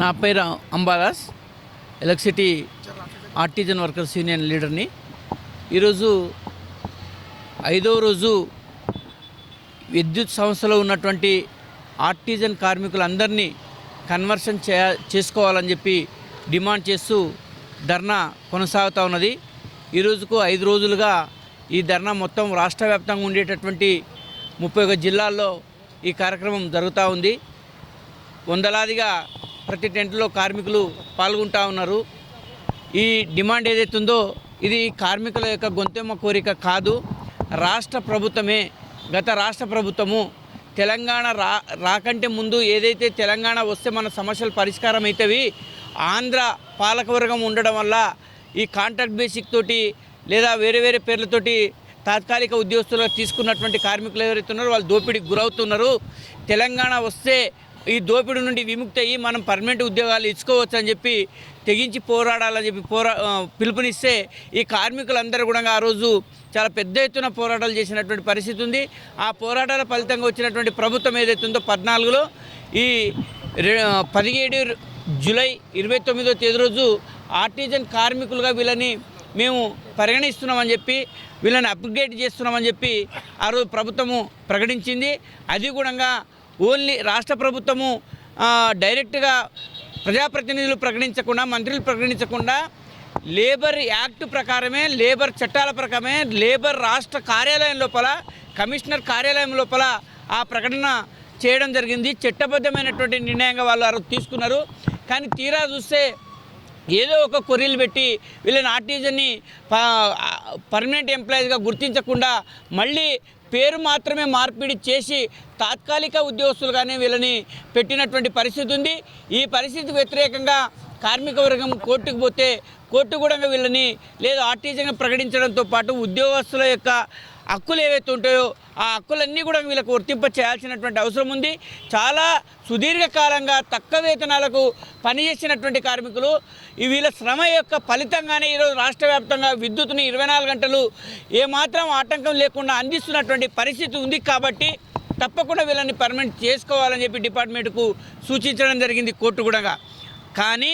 నా పేరు Ambadas electricity artisan workers union లీడర్ని. ఈరోజు ఐదవ రోజు విద్యుత్ సంస్థలో ఉన్నటువంటి ఆర్టిజన్ కార్మికులందరినీ కన్వర్షన్ చే చేసుకోవాలని చెప్పి డిమాండ్ చేస్తూ ధర్నా కొనసాగుతూ ఉన్నది. ఈ రోజుకు ఐదు రోజులుగా ఈ ధర్నా మొత్తం రాష్ట్ర వ్యాప్తంగా ఉండేటటువంటి ముప్పై ఒక జిల్లాల్లో ఈ కార్యక్రమం జరుగుతూ ఉంది. వందలాదిగా ప్రతి టెంట్లో కార్మికులు పాల్గొంటూ ఉన్నారు. ఈ డిమాండ్ ఏదైతే ఉందో ఇది కార్మికుల యొక్క గొంతెమ్మ కోరిక కాదు. రాష్ట్ర ప్రభుత్వమే గత రాష్ట్ర ప్రభుత్వము తెలంగాణ రా రాకంటే ముందు ఏదైతే తెలంగాణ వస్తే మన సమస్యలు పరిష్కారం అవుతాయి ఆంధ్ర పాలకవర్గం ఉండడం వల్ల ఈ కాంట్రాక్ట్ బేసిక్ తోటి లేదా వేరే వేరే పేర్లతోటి తాత్కాలిక ఉద్యోగస్తులు తీసుకున్నటువంటి కార్మికులు ఎవరైతే ఉన్నారో వాళ్ళు దోపిడీకి గురవుతున్నారు. తెలంగాణ వస్తే ఈ దోపిడి నుండి విముక్తి అయ్యి మనం పర్మనెంట్ ఉద్యోగాలు ఇచ్చుకోవచ్చు అని చెప్పి తెగించి పోరాడాలని చెప్పి పోరా పిలుపునిస్తే ఈ కార్మికులందరూ కూడా ఆ రోజు చాలా పెద్ద ఎత్తున పోరాటాలు చేసినటువంటి పరిస్థితి ఉంది. ఆ పోరాటాల ఫలితంగా వచ్చినటువంటి ప్రభుత్వం ఏదైతే ఉందో పద్నాలుగులో ఈ పదిహేడు జూలై ఇరవై తొమ్మిదో తేదీ రోజు ఆర్టిజన్ కార్మికులుగా వీళ్ళని మేము పరిగణిస్తున్నామని చెప్పి వీళ్ళని అప్గ్రేడ్ చేస్తున్నామని చెప్పి ఆ రోజు ప్రభుత్వము ప్రకటించింది. అది కూడా ఓన్లీ రాష్ట్ర ప్రభుత్వము డైరెక్ట్గా ప్రజాప్రతినిధులు ప్రకటించకుండా మంత్రులు ప్రకటించకుండా లేబర్ యాక్ట్ ప్రకారమే లేబర్ చట్టాల ప్రకారమే లేబర్ రాష్ట్ర కార్యాలయం లోపల కమిషనర్ కార్యాలయం లోపల ఆ ప్రకటన చేయడం జరిగింది. చట్టబద్ధమైనటువంటి నిర్ణయంగా వాళ్ళు తీసుకున్నారు. కానీ తీరా చూస్తే ఏదో ఒక కొర్రీలు పెట్టి వీళ్ళని ఆర్టిజన్ని పర్మనెంట్ ఎంప్లాయీస్గా గుర్తించకుండా మళ్ళీ పేరు మాత్రమే మార్పిడి చేసి తాత్కాలిక ఉద్యోగస్తులుగానే వీళ్ళని పెట్టినటువంటి పరిస్థితి ఉంది. ఈ పరిస్థితికి వ్యతిరేకంగా కార్మిక వర్గం కోర్టుకు పోతే కోర్టు కూడా వీళ్ళని లేదా ఆర్టీజన్గా ప్రకటించడంతో పాటు ఉద్యోగస్తుల యొక్క హక్కులు ఏవైతే ఉంటాయో ఆ హక్కులన్నీ కూడా వీళ్ళకు వర్తింప చేయాల్సినటువంటి అవసరం ఉంది. చాలా సుదీర్ఘకాలంగా తక్కువ వేతనాలకు పనిచేసినటువంటి కార్మికులు వీళ్ళ శ్రమ యొక్క ఫలితంగానే ఈరోజు రాష్ట్ర వ్యాప్తంగా విద్యుత్ని ఇరవై నాలుగు గంటలు ఏమాత్రం ఆటంకం లేకుండా అందిస్తున్నటువంటి పరిస్థితి ఉంది కాబట్టి తప్పకుండా వీళ్ళని పర్మనెంట్ చేసుకోవాలని చెప్పి డిపార్ట్మెంట్కు సూచించడం జరిగింది కోర్టు కూడా. కానీ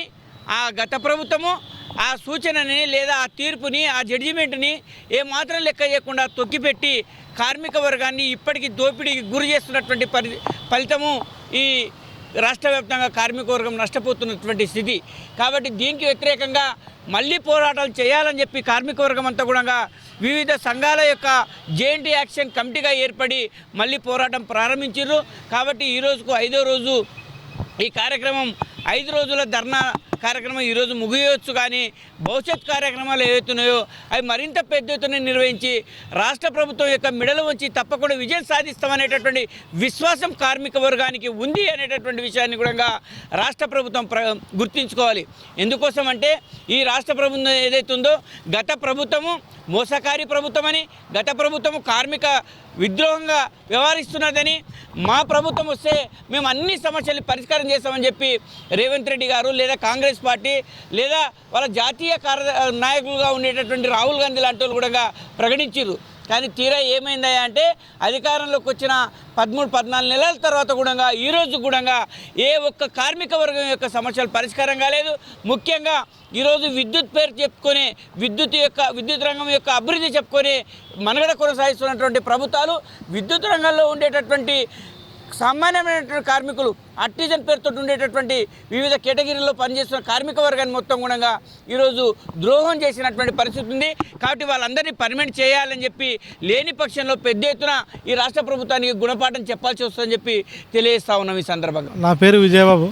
ఆ గత ప్రభుత్వము ఆ సూచనని లేదా ఆ తీర్పుని ఆ జడ్జిమెంట్ని ఏమాత్రం లెక్క చేయకుండా తొక్కిపెట్టి కార్మిక వర్గాన్ని ఇప్పటికీ దోపిడీకి గురి చేస్తున్నటువంటి పరి ఫలితము ఈ రాష్ట్ర వ్యాప్తంగా కార్మిక వర్గం నష్టపోతున్నటువంటి స్థితి. కాబట్టి దీనికి వ్యతిరేకంగా మళ్ళీ పోరాటాలు చేయాలని చెప్పి కార్మికవర్గం అంతా కూడా వివిధ సంఘాల యొక్క జేఎన్టీ యాక్షన్ కమిటీగా ఏర్పడి మళ్ళీ పోరాటం ప్రారంభించారు కాబట్టి ఈ రోజుకు ఐదో రోజు ఈ కార్యక్రమం ఐదు రోజుల ధర్నా కార్యక్రమం ఈరోజు ముగియవచ్చు కానీ భవిష్యత్ కార్యక్రమాలు ఏవైతున్నాయో అవి మరింత పెద్ద ఎత్తున నిర్వహించి రాష్ట్ర ప్రభుత్వం యొక్క మెడలు వచ్చి తప్పకుండా విజయం సాధిస్తామనేటటువంటి విశ్వాసం కార్మిక వర్గానికి ఉంది అనేటటువంటి విషయాన్ని కూడా రాష్ట్ర ప్రభుత్వం ప్ర గుర్తించుకోవాలి. ఎందుకోసం అంటే ఈ రాష్ట్ర ప్రభుత్వం ఏదైతే ఉందో గత ప్రభుత్వము మోసకారి ప్రభుత్వమని గత ప్రభుత్వము కార్మిక విద్రోహంగా వ్యవహరిస్తున్నదని మా ప్రభుత్వం వస్తే మేము అన్ని సమస్యలు పరిష్కారం చేస్తామని చెప్పి రేవంత్ రెడ్డి గారు లేదా కాంగ్రెస్ పార్టీ లేదా వాళ్ళ జాతీయ కార్య నాయకులుగా ఉండేటటువంటి రాహుల్ గాంధీ లాంటి వాళ్ళు కూడా ప్రకటించారు. కానీ తీరా ఏమైందా అంటే అధికారంలోకి వచ్చిన పదమూడు పద్నాలుగు నెలల తర్వాత కూడా ఈరోజు కూడా ఏ ఒక్క కార్మిక వర్గం యొక్క సమస్యలు పరిష్కారం కాలేదు. ముఖ్యంగా ఈరోజు విద్యుత్ పేరు చెప్పుకొని విద్యుత్ యొక్క విద్యుత్ రంగం యొక్క అభివృద్ధి చెప్పుకొని మనగడ కొనసాగిస్తున్నటువంటి ప్రభుత్వాలు విద్యుత్ రంగంలో ఉండేటటువంటి సామాన్యమైనటువంటి కార్మికులు ఆర్టిజన్ పేరుతో ఉండేటటువంటి వివిధ కేటగిరీల్లో పనిచేస్తున్న కార్మిక వర్గాన్ని మొత్తం కూడా ఈరోజు ద్రోహం చేసినటువంటి పరిస్థితి ఉంది. కాబట్టి వాళ్ళందరినీ పర్మనెంట్ చేయాలని చెప్పి లేని పక్షంలో పెద్ద ఎత్తున ఈ రాష్ట్ర ప్రభుత్వానికి గుణపాఠం చెప్పాల్సి వస్తుందని చెప్పి తెలియజేస్తా ఉన్నాం ఈ సందర్భంగా. నా పేరు విజయబాబు.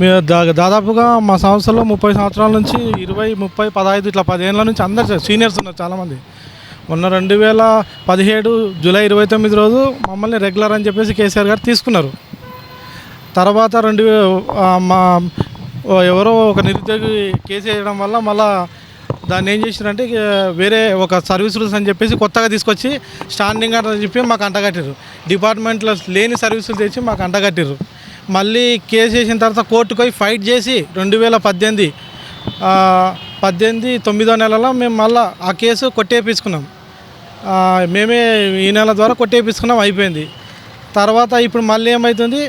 మేము దా దాదాపుగా మా సంస్థలో ముప్పై సంవత్సరాల నుంచి ఇరవై ముప్పై పదహైదు ఇట్లా పదిహేనుల నుంచి అందరు సీనియర్స్ ఉన్నారు చాలామంది. మొన్న రెండు వేల పదిహేడు జూలై ఇరవై తొమ్మిది రోజు మమ్మల్ని రెగ్యులర్ అని చెప్పేసి కేసీఆర్ గారు తీసుకున్నారు. తర్వాత రెండు మా ఎవరో ఒక నిరుద్యోగి కేసు వేయడం వల్ల మళ్ళా దాన్ని ఏం చేసినారంటే వేరే ఒక సర్వీస్ రూల్స్ అని చెప్పేసి కొత్తగా తీసుకొచ్చి స్టాండింగ్ అని చెప్పి మాకు అంటగట్టారు డిపార్ట్మెంట్లో లేని సర్వీసులు తెచ్చి మాకు అంటగట్టారు మళ్ళీ కేసు చేసిన తర్వాత కోర్టుకు పోయి ఫైట్ చేసి రెండు వేల పద్దెనిమిది పద్దెనిమిది తొమ్మిదో నెలలో మేము మళ్ళీ ఆ కేసు కొట్టేపించుకున్నాం. మేమే ఈ నెల ద్వారా కొట్టేపించుకున్నాం అయిపోయింది. తర్వాత ఇప్పుడు మళ్ళీ ఏమవుతుంది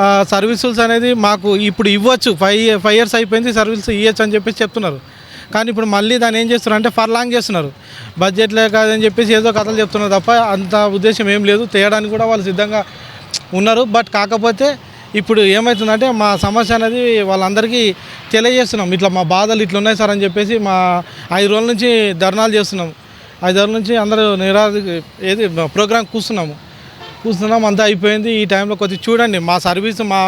ఆ, సర్వీసులు అనేది మాకు ఇప్పుడు ఇవ్వచ్చు ఫైవ్ ఫైవ్ ఇయర్స్ అయిపోయింది సర్వీస్ ఇవ్వచ్చు అని చెప్పేసి చెప్తున్నారు. కానీ ఇప్పుడు మళ్ళీ దాన్ని ఏం చేస్తున్నారు అంటే ఫర్ లాంగ్ చేస్తున్నారు బడ్జెట్లే కాదని చెప్పేసి ఏదో కథలు చెప్తున్నారు తప్ప అంత ఉద్దేశం ఏం లేదు. తేయడానికి కూడా వాళ్ళు సిద్ధంగా ఉన్నారు. బట్ కాకపోతే ఇప్పుడు ఏమవుతుందంటే మా సమస్య అనేది వాళ్ళందరికీ తెలియజేస్తున్నాం. ఇట్లా మా బాధలు ఇట్లా ఉన్నాయి సార్ అని చెప్పేసి మా ఐదు రోజుల నుంచి ధర్నాలు చేస్తున్నాం. ఐదు రోజుల నుంచి అందరూ నిరాధి ఏది ప్రోగ్రామ్ కూర్చున్నాము. కూర్చున్నాం అంతా అయిపోయింది. ఈ టైంలో కొద్దిగా చూడండి మా సర్వీస్ మా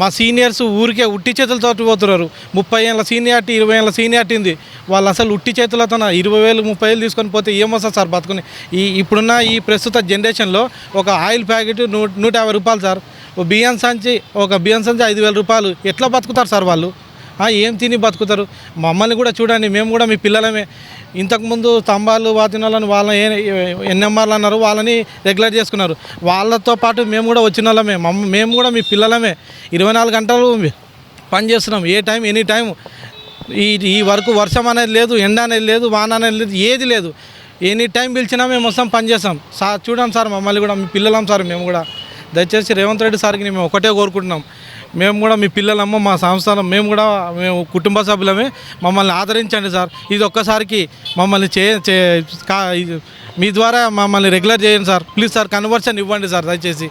మా సీనియర్స్ ఊరికే ఉట్టి చేతులతో పోతున్నారు. ముప్పై ఏళ్ళ సీనియారిటీ ఇరవై ఏళ్ళ సీనియారిటీ ఉంది. వాళ్ళు అసలు ఉట్టి చేతులతో ఇరవై వేలు ముప్పై వేలు తీసుకొని పోతే ఏమొస్తుంది సార్ బతుకుని. ఈ ఇప్పుడున్న ఈ ప్రస్తుత జనరేషన్లో ఒక ఆయిల్ ప్యాకెట్ నూ నూట యాభై రూపాయలు సార్. ఓ బియ్యం సంచి ఒక బియ్యం సంచి ఐదు వేల రూపాయలు. ఎట్లా బతుకుతారు సార్ వాళ్ళు? ఏం తిని బతుకుతారు? మమ్మల్ని కూడా చూడండి మేము కూడా మీ పిల్లలమే. ఇంతకుముందు స్తంభాలు వాతినాలని వాళ్ళని ఎన్ఎంఆర్లు అన్నారు వాళ్ళని రెగ్యులర్ చేసుకున్నారు. వాళ్ళతో పాటు మేము కూడా వచ్చిన వాళ్ళమే. మమ్మ మేము కూడా మీ పిల్లలమే. ఇరవై నాలుగు గంటలు పని చేస్తున్నాం. ఏ టైం ఎనీ టైం. ఈ ఈ వరకు వర్షం అనేది లేదు ఎండ అనేది లేదు వాన అనేది లేదు ఏది లేదు. ఎనీ టైం పిలిచినా మేము వస్తాం పని చేస్తాం. సార్ చూడండి సార్ మమ్మల్ని కూడా మీ పిల్లలం సార్ మేము కూడా. దయచేసి రేవంత్ రెడ్డి సార్కి మేము ఒకటే కోరుకుంటున్నాం. మేము కూడా మీ పిల్లలమ్మ మా సంస్థానం మేము కూడా మేము కుటుంబ సభ్యులమే. మమ్మల్ని ఆదరించండి సార్. ఇది ఒక్కసారికి మమ్మల్ని చే చే కా- మీ ద్వారా మమ్మల్ని రెగ్యులర్ చేయండి సార్. ప్లీజ్ సార్ కన్వర్షన్ ఇవ్వండి సార్ దయచేసి.